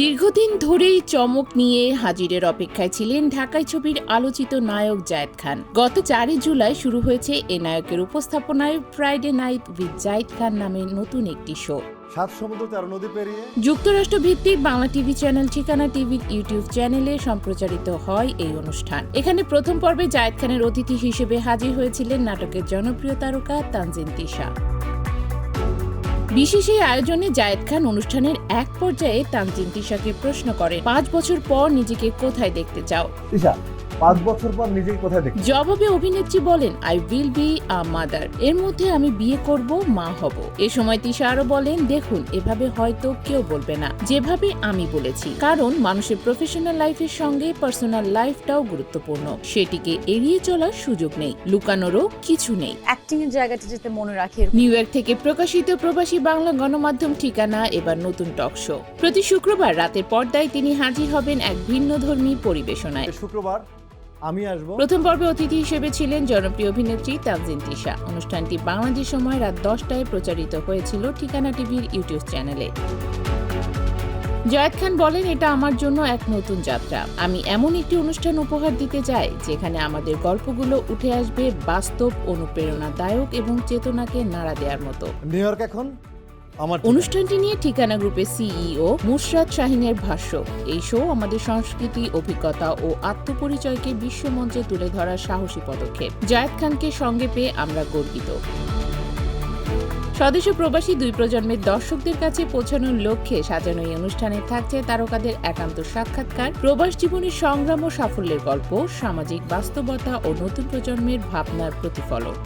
দীর্ঘদিন ধরেই চমক নিয়ে হাজিরের অপেক্ষায় ছিলেন ঢাকাই ছবির আলোচিত নায়ক জায়েদ খান। গত চারই জুলাই শুরু হয়েছে এ নায়কের উপস্থাপনায় Friday night with Zayed Khan নামে নতুন একটি শো। সাত সমুদ্র তেরো নদী পেরিয়ে যুক্তরাষ্ট্র ভিত্তিক বাংলা টিভি চ্যানেল ঠিকানা টিভির ইউটিউব চ্যানেলে সম্প্রচারিত হয় এই অনুষ্ঠান। এখানে প্রথম পর্বে জায়েদ খানের অতিথি হিসেবে হাজির হয়েছিলেন নাটকের জনপ্রিয় তারকা তানজিন তিশা। বিশেষ এই আয়োজনে জায়েদ খান অনুষ্ঠানের এক পর্যায়ে তানজিন তিশাকে প্রশ্ন করেন পাঁচ বছর পর নিজেকে কোথায় দেখতে চাও? পাঁচ বছর পর নিজেকে কোথায় দেখি? জবাবে অভিনেত্রী বলেন I will be a mother এর মধ্যে আমি বিয়ে করব মা হব। এ সময় তিশা আরও বলেন দেখুন এভাবে হয়তো কেউ বলবে না। যেভাবে আমি বলেছি। কারণ মানুষের প্রফেশনাল লাইফের সঙ্গে পার্সোনাল লাইফটাও গুরুত্বপূর্ণ। সেটিকে এড়িয়ে চলার সুযোগ নেই লুকানোরও কিছু নেই। অ্যাক্টিং এর জায়গাটা যাতে মনে রাখে। নিউ ইয়র্ক থেকে প্রকাশিত প্রবাসী বাংলা গণমাধ্যম ঠিকানা এবার নতুন টক শো। প্রতি শুক্রবার রাতের পর্দায় তিনি হাজির হবেন এক ভিন্ন ধর্মী পরিবেশনায়। শুক্রবার আমি আসব। প্রথম পর্বে অতিথি হিসেবে ছিলেন জনপ্রিয় অভিনেত্রী তানজিন তিশা। অনুষ্ঠানটি বাংলাদেশ সময় রাত দশটায় প্রচারিত হয়েছিল ঠিকানা টিভির ইউটিউব চ্যানেলে। জয়েদ খান বলেন এটা আমার জন্য এক নতুন যাত্রা। আমি এমন একটি অনুষ্ঠান উপহার দিতে চাই যেখানে আমাদের গল্পগুলো উঠে আসবে বাস্তব অনুপ্রেরণাদায়ক এবং চেতনাকে নাড়া দেওয়ার মতো। নিউ ইয়র্ক এখন? আমার অনুষ্ঠানটি নিয়ে ঠিকানা গ্রুপের সিইও মুশরাত শাহিনের ভাষ্য। এই শো আমাদের সংস্কৃতি অভিজ্ঞতা ও আত্মপরিচয়কে বিশ্বমঞ্চে তুলে ধরার সাহসী পদক্ষেপ। জায়েদ খানকে সঙ্গে পেয়ে আমরা গর্বিত। স্বদেশ প্রবাসী দুই প্রজন্মের দর্শকদের কাছে পৌঁছানোর লক্ষ্যে সাজানো এই অনুষ্ঠানে থাকছে তারকাদের একান্ত সাক্ষাৎকার প্রবাস জীবনের সংগ্রাম ও সাফল্যের গল্প সামাজিক বাস্তবতা ও নতুন প্রজন্মের ভাবনার প্রতিফলন